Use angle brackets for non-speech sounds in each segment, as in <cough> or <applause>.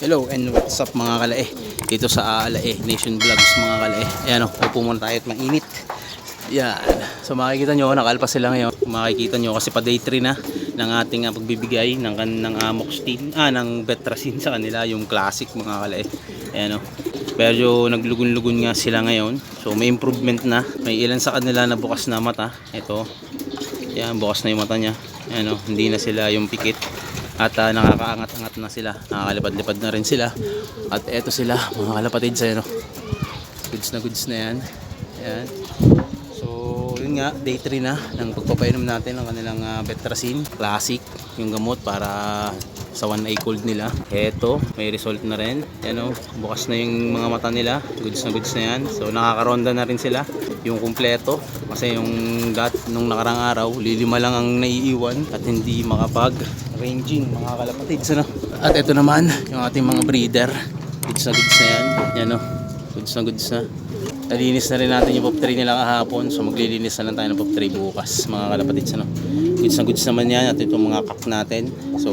Hello and what's up mga kalae? Dito sa Alae Nation Vlogs mga kalae. Ayan o, upo muna tayo at mainit. Yan So makikita nyo, nakalpas sila ngayon. Makikita nyo kasi pa day 3 na ng ating ah, pagbibigay ng, ng Amox team Ah, ng Betrasin sa kanila Yung classic mga kalae. Ayan o pero naglugun-lugun nga sila ngayon. So may improvement na. May ilan sa kanila na bukas na mata. Ito. Yan, bukas na yung mata niya. Ayan o, hindi na sila yung pikit at ah, nakakaangat-angat na sila. Nakakalipad-lipad na rin sila. At eto sila mga kalapatid sa ano goods na goods na yan. Yan. So yun nga day 3 na ng pagpapainom natin ng kanilang uh, Betracin classic yung gamot para sa one eye cold nila. Eto may result na rin. Yan o bukas na yung mga mata nila. Goods na goods na yan. So nakakaronda na rin sila. Yung kumpleto kasi yung dat nung nakarang araw lilima lang ang naiiwan at hindi makapag ranging mga kalapatids ano? At ito naman yung ating mga breeder. Goods na goods na yan. Yan o goods na goods na nalinis na rin natin yung pop 3 nila kahapon. So maglilinis na lang tayo ng pop 3 bukas mga kalapatids ano. Goods na goods naman yan at itong mga kak natin. So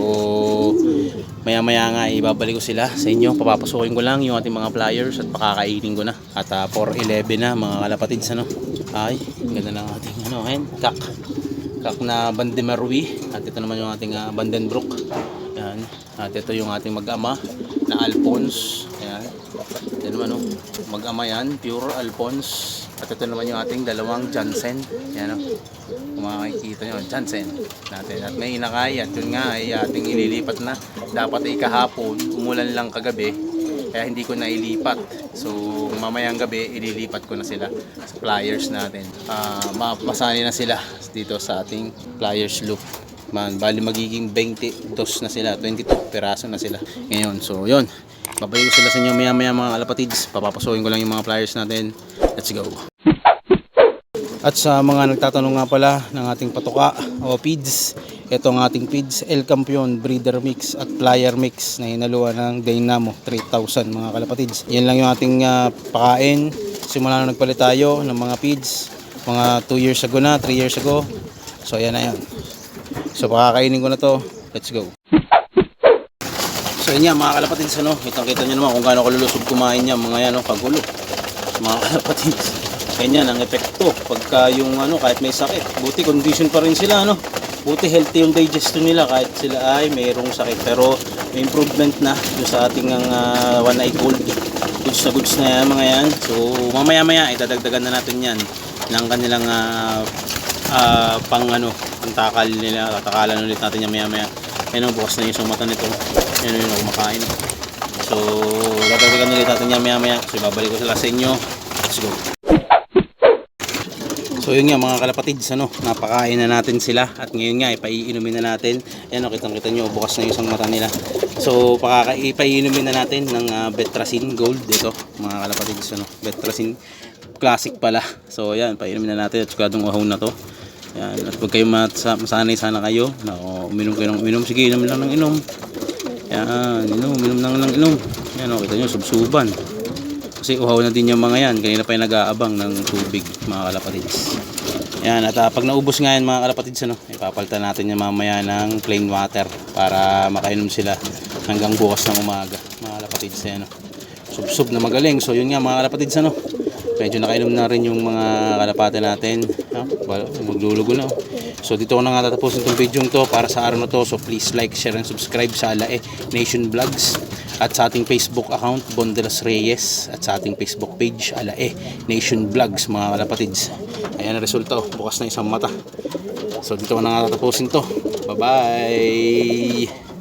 maya maya nga ibabalik ko sila sa inyo. Papapasukin ko lang yung ating mga flyers at pakakainin ko na. At uh, 411 na mga kalapatids ano. Ay ganda ng ating ano hen kak kak na Bandemarwi at ito naman yung ating uh, Bandenbrook yan at ito yung ating mag-ama na Alphonse yan. Yan naman oh. Mag-ama yan. Pure Alphonse. At ito naman yung ating dalawang Jansen. Yan oh. Kung makikita nyo Jansen natin. At may inakay. At yun nga ay ating ililipat na. Dapat ay kahapon umulan lang kagabi. Kaya hindi ko na ilipat so mamayang gabi ililipat ko na sila sa flyers natin. Ah, ma- masani na sila dito sa ating flyers loop man bali magiging 22 na sila 22 peraso na sila ngayon so yun babalik ko sila sa inyo maya maya mga kalapatids papapasukin ko lang yung mga flyers natin let's go at sa mga nagtatanong nga pala ng ating patuka o feeds, ito ang ating feeds El Campion Breeder Mix at Flyer Mix na hinaluan ng Dynamo 3000 mga kalapatids. Yan lang yung ating ah, pakain. Simula nung nagpalit tayo ng mga feeds, mga 2 years ago na, 3 years ago. So yan na yan. So pakakainin ko na to. Let's go. So yun yan mga kalapatids ano, kitang kita nyo naman kung gaano kalulusog kumain niya mga yan no, pagulo. Mga <laughs> kalapatids. Ganyan ang epekto pagka yung ano kahit may sakit. Buti condition pa rin sila ano. Buti healthy yung digestion nila kahit sila ay mayroong sakit pero may improvement na yung sa ating ang ah, one eye cold. Goods na goods na yan mga yan. So mamaya maya itadagdagan na natin yan ng kanilang ah, ah, pang ano pantakal nila tatakalan ulit natin yan maya maya. Ayun bukas na yung mata nito. Ayun yung kumakain. So tatagdagan ulit natin yan maya maya. So babalik ko sila sa inyo. Let's go. So yun nga mga kalapatids, ano, napakain na natin sila at ngayon nga ipaiinumin na natin. Ayan o, kitang kita nyo, bukas na yung isang mata nila. So pakaka ipaiinumin na natin ng uh, Betracin Gold dito, mga kalapatids, ano, Betracin Classic pala. So ayan, painumin na natin at sukadong uhaw na to. Ayan, at huwag kayo masa- masanay sana kayo na oh, uminom kayo ng uminom. Sige, inom lang ng inom. Yan, inom, inom lang ng inom. Yan o, kita nyo, subsuban. Kasi uhaw na din yung mga yan. Kanina pa yung nag-aabang ng tubig, mga kalapatids. Yan, at ah, pag naubos nga yan mga kalapatids, ano, ipapalitan natin yung mamaya ng plain water para makainom sila hanggang bukas ng umaga, mga kalapatids. Yan, ano. Sub-sub na magaling. So yun nga mga kalapatids, ano. Medyo nakainom na rin yung mga kalapate natin. Ha? Wala, Maglulugo na. So dito ko na nga tatapusin itong video to para sa araw na to. So please like, share, and subscribe sa Alae Nation Vlogs at sa ating Facebook account Bondelas Reyes at sa ating Facebook page Alae Nation Vlogs mga kalapatids. Ayan ang resulta. oh. Bukas na isang mata. So dito ko na nga tatapusin to. Bye-bye!